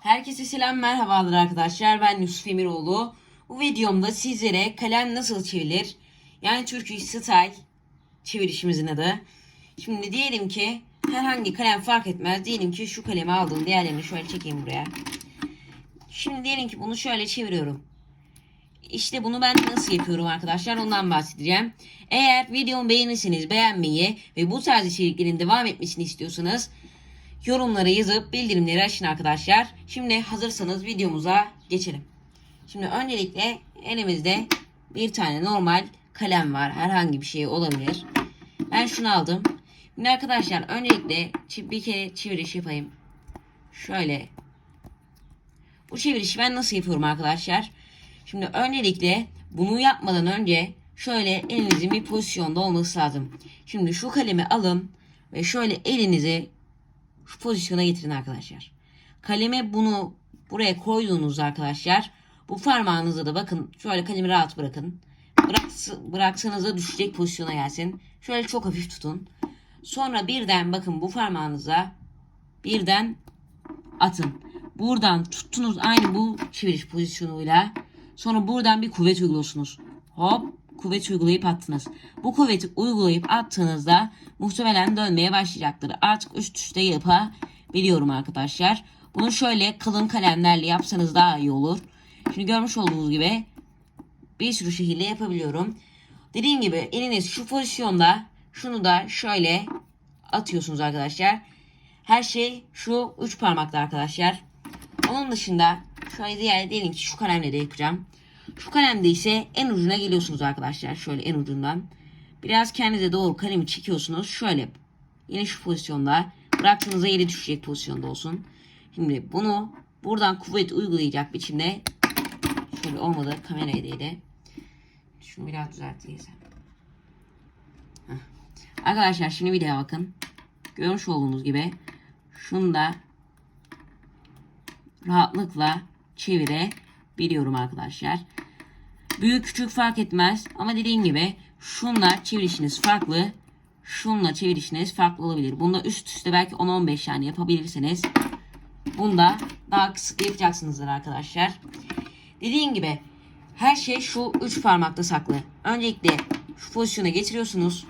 Herkese selam merhabalar arkadaşlar. Ben Yusuf Emiroğlu. Bu videomda sizlere kalem nasıl çevrilir? Yani Turkish Style çevirişimizin adı. Şimdi diyelim ki herhangi kalem fark etmez. Diyelim ki şu kalemi aldım. Diğerlerini şöyle çekeyim buraya. Şimdi diyelim ki bunu şöyle çeviriyorum. İşte bunu ben nasıl yapıyorum arkadaşlar ondan bahsedeceğim. Eğer videomu beğenirseniz beğenmeyi ve bu tarz içeriklerin devam etmesini istiyorsanız yorumlara yazıp bildirimleri açın arkadaşlar. Şimdi hazırsanız videomuza geçelim. Şimdi öncelikle elimizde bir tane normal kalem var. Herhangi bir şey olabilir. Ben şunu aldım. Şimdi arkadaşlar öncelikle bir kere çeviriş yapayım. Şöyle. Bu çevirişi ben nasıl yapıyorum arkadaşlar? Şimdi öncelikle bunu yapmadan önce şöyle elinizin bir pozisyonda olması lazım. Şimdi şu kalemi alın ve şöyle elinizi şu pozisyona getirin arkadaşlar. Kaleme bunu buraya koyduğunuzda arkadaşlar bu parmağınızı da bakın şöyle kalemi rahat bırakın. Bıraksanız da düşecek pozisyona gelsin. Şöyle çok hafif tutun. Sonra birden bakın bu parmağınıza birden atın. Buradan tuttunuz aynı bu çeviriş pozisyonuyla. Sonra buradan bir kuvvet uyguluyorsunuz. Hop kuvvet uygulayıp attınız. Bu kuvveti uygulayıp attığınızda muhtemelen dönmeye başlayacaktır. Artık üst üste yapabiliyorum arkadaşlar. Bunu şöyle kalın kalemlerle yapsanız daha iyi olur. Şimdi görmüş olduğunuz gibi bir sürü şekilde yapabiliyorum. Dediğim gibi eliniz şu pozisyonda şunu da şöyle atıyorsunuz arkadaşlar. Her şey şu üç parmakta arkadaşlar. Onun dışında şöyle diğer diyelim ki şu kalemle de yapacağım. Şu kalemde ise en ucuna geliyorsunuz arkadaşlar. Şöyle en ucundan. Biraz kendinize doğru kalemi çekiyorsunuz. Şöyle yine şu pozisyonda bıraktığınızda yere düşecek pozisyonda olsun. Şimdi bunu buradan kuvvet uygulayacak biçimde şöyle olmadı kameraya değdi. Şunu biraz düzelteyim. Heh. Arkadaşlar şimdi videoya bakın. Görmüş olduğunuz gibi şunu da rahatlıkla çevirebiliyorum arkadaşlar. Büyük küçük fark etmez ama dediğim gibi şunla çevirişiniz farklı. Şunla çevirişiniz farklı olabilir. Bunda üst üste belki 10-15 tane yapabilirsiniz. Bunda daha kısıtlı yapacaksınızdır arkadaşlar. Dediğim gibi her şey şu üç parmakta saklı. Öncelikle şu pozisyona getiriyorsunuz.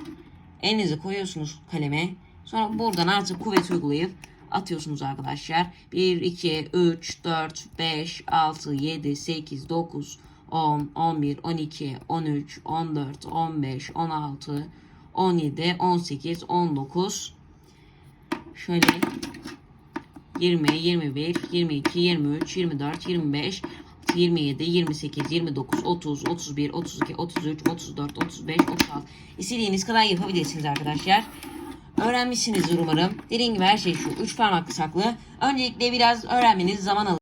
Elinizi koyuyorsunuz kaleme. Sonra buradan artık kuvvet uygulayıp atıyorsunuz arkadaşlar. 1, 2, 3, 4, 5, 6, 7, 8, 9, 10, 11, 12, 13, 14, 15, 16, 17, 18, 19. Şöyle 20, 21, 22, 23, 24, 25, 27, 28, 29, 30, 31, 32, 33, 34, 35, 36. İstediğiniz kadar yapabilirsiniz arkadaşlar. Öğrenmişsinizdir umarım. Dediğim gibi her şey şu. 3 parmaklı saklı. Öncelikle biraz öğrenmeniz zaman alır.